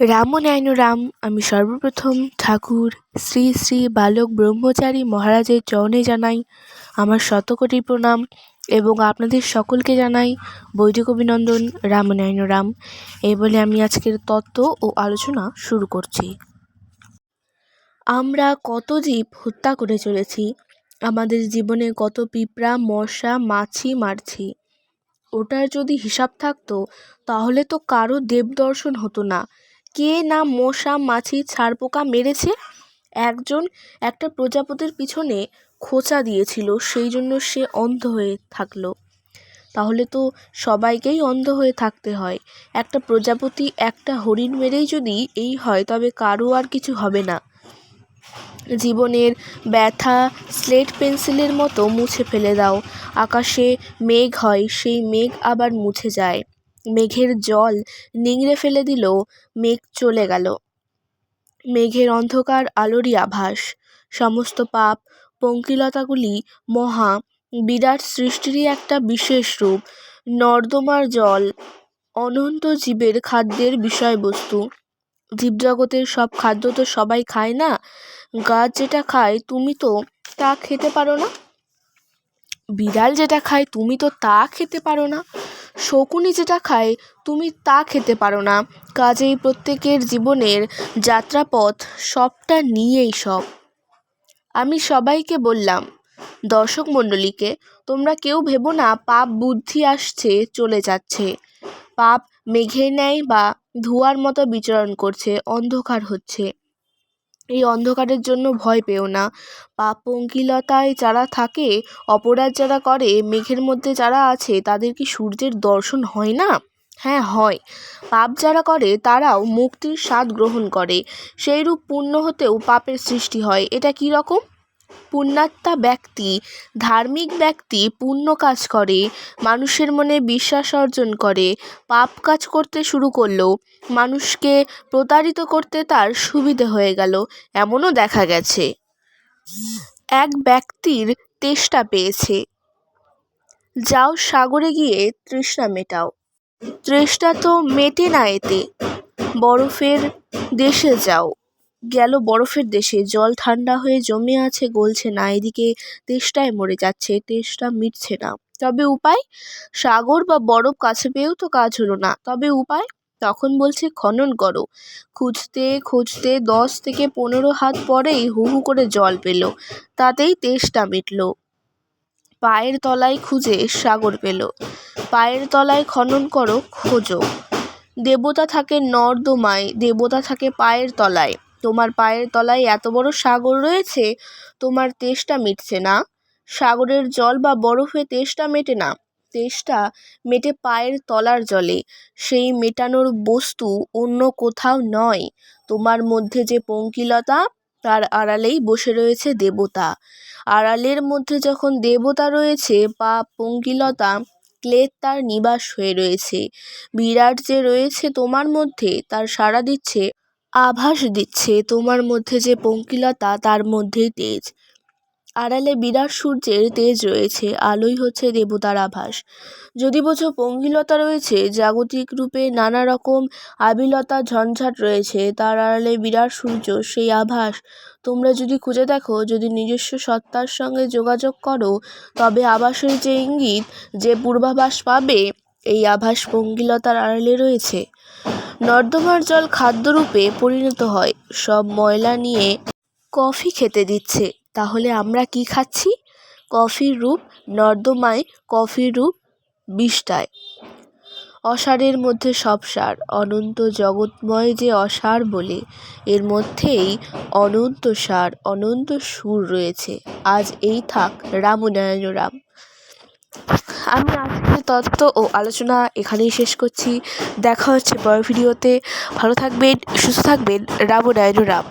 রাম আমি সর্বপ্রথম ঠাকুর, শ্রী শ্রী বালক ব্রহ্মচারী মহারাজের চরণে জানাই আমার শতকোটি প্রণাম এবং আপনাদের সকলকে জানাই বৈদিক অভিনন্দন রাম এই বলে আমি আজকের তত্ত্ব ও আলোচনা শুরু করছি। আমরা কত জীব হত্যা করে চলেছি, আমাদের জীবনে কত পিঁপড়া, মশা, মাছি মারছি। ওটার যদি হিসাব থাকতো, তাহলে তো কারও দেব দর্শন হতো না। কে না মশা, মাছি ছারপোকা মেরেছে? একজন, একটা প্রজাপতির পিছনে খোঁচা দিয়েছিল সেই জন্য সে অন্ধ হয়ে থাকল। তাহলে তো সবাইকেই অন্ধ হয়ে থাকতে হয়। একটা প্রজাপতি একটা হরিণ মেরেই যদি এই হয়, তবে কারও আর কিছু হবে না। জীবনের ব্যথা স্লেট পেন্সিলের মতো মুছে ফেলে দাও। আকাশে মেঘ হয়, সেই মেঘ আবার মুছে যায়। মেঘের জল নিংড়ে ফেলে দিল, মেঘ চলে গেল। মেঘের অন্ধকার আলোরই আভাস। সমস্ত পাপ, পঙ্কিলতাগুলি মহা বিরাট সৃষ্টিরই একটা বিশেষ রূপ। নর্দমার জল অনন্ত জীবের খাদ্যের বিষয়বস্তু। জীবজগতের সব খাদ্য তো সবাই খায় না? গাছ যেটা খায় তুমি তো তা খেতে পারো না? বিড়াল যেটা খায় তুমি তো তা খেতে পারো না? শকুনি যেটা খায়, তুমি তা খেতে পারো না। কাজেই প্রত্যেকের জীবনের যাত্রাপথ সবটা নিয়েই সব। আমি সবাইকে বললাম, দর্শক মণ্ডলীকে, তোমরা কেউ ভেবো না, পাপ বুদ্ধি আসছে, চলে যাচ্ছে। পাপ মেঘের ন্যায় বা ধোঁয়ার মতো বিচরণ করছে, অন্ধকার হচ্ছে। এই অন্ধকারের জন্য ভয় পেও না। পাপ পঙ্কিলতায় যারা থাকে, অপরাধ যারা করে, মেঘের মধ্যে যারা আছে, তাদের কি সূর্যের দর্শন হয় না? হ্যাঁ হয়। পাপ যারা করে, তারাও মুক্তির স্বাদ গ্রহণ করে। সেইরূপ পূর্ণ হতেও পাপের সৃষ্টি হয়। এটা কী রকম? পুণ্যাত্মা ব্যক্তি, ধার্মিক ব্যক্তি পুণ্য কাজ করে, মানুষের মনে বিশ্বাস অর্জন করে, পাপ কাজ করতে শুরু করল, মানুষকে প্রতারিত করতে তার সুবিধে হয়ে গেল, এমনও দেখা গেছে। এক ব্যক্তির তেষ্টা পেয়েছে। যাও সাগরে গিয়ে তৃষ্ণা মেটাও। তৃষ্ণা তো মেটে না এতে। বরফের দেশে যাও। গেল বরফের দেশে। জল ঠান্ডা হয়ে জমে আছে, গলছে না। এদিকে তেষ্টায় মরে যাচ্ছে, তেষ্টা মিটছে না। তবে উপায়? সাগর বা বরফ কাছে পেয়েও তো কাজ হলো না। তবে উপায়? তখন বলছে, খনন করো। খুঁজতে খুঁজতে দশ থেকে পনেরো হাত পরেই হু হু করে জল পেল। তাতেই তেষ্টা মিটল। পায়ের তলায় খুঁজে সাগর পেল। পায়ের তলায় খনন করো, খোঁজো। দেবতা থাকে নর্দমায়, দেবতা থাকে পায়ের তলায়। তোমার পায়ের তলায় এত বড় সাগর রয়েছে, তোমার তেষ্টা মিটছে না। সাগরের জল বা বরফে তেষ্টা মেটে না। তেষ্টা মেটে পায়ের তলার জলে। সেই মেটানোর বস্তু অন্য কোথাও নয়। তোমার মধ্যে যে পঙ্কিলতা, তার আড়ালেই বসে রয়েছে দেবতা। আড়ালের মধ্যে যখন দেবতা রয়েছে, বা পঙ্কিলতা ক্লেদ তার নিবাস হয়ে রয়েছে। বিরাট যে রয়েছে তোমার মধ্যে, তার সাড়া দিচ্ছে আভাস দিচ্ছে তোমার মধ্যে যে পঙ্কিলতা, তার মধ্যেই তেজ। আড়ালে বিরাট সূর্যের তেজ রয়েছে, আলোই হচ্ছে দেবতার আভাস। যদি বোঝো পঙ্কিলতা রয়েছে, জাগতিক রূপে নানা রকম আবিলতা, ঝঞ্ঝাট রয়েছে, তার আড়ালে বিরাট সূর্য, সেই আভাস। তোমরা যদি খুঁজে দেখো, যদি নিজস্ব সত্তার সঙ্গে যোগাযোগ করো, তবে আভাসের যে ইঙ্গিত, যে পূর্বাভাস পাবে, এই আভাস পঙ্কিলতার আড়ালে রয়েছে। নর্দমার জল খাদ্যরূপে পরিণত হয়। সব ময়লা নিয়ে কফি খেতে দিচ্ছে। তাহলে আমরা কি খাচ্ছি? কফির রূপ নর্দমায় কফির রূপ বিষ্টায় অসারের মধ্যে সব সার। অনন্ত জগৎময় যে অসার বলে, এর মধ্যেই অনন্ত সার, অনন্ত সুর রয়েছে। আজ এই থাক। রামনারায়ণ রাম। আমি আজকের তত্ত্ব ও আলোচনা এখানেই শেষ করছি। দেখা হচ্ছে পরের ভিডিওতে। ভালো থাকবেন, সুস্থ থাকবেন। রামনারায়ণ রাম।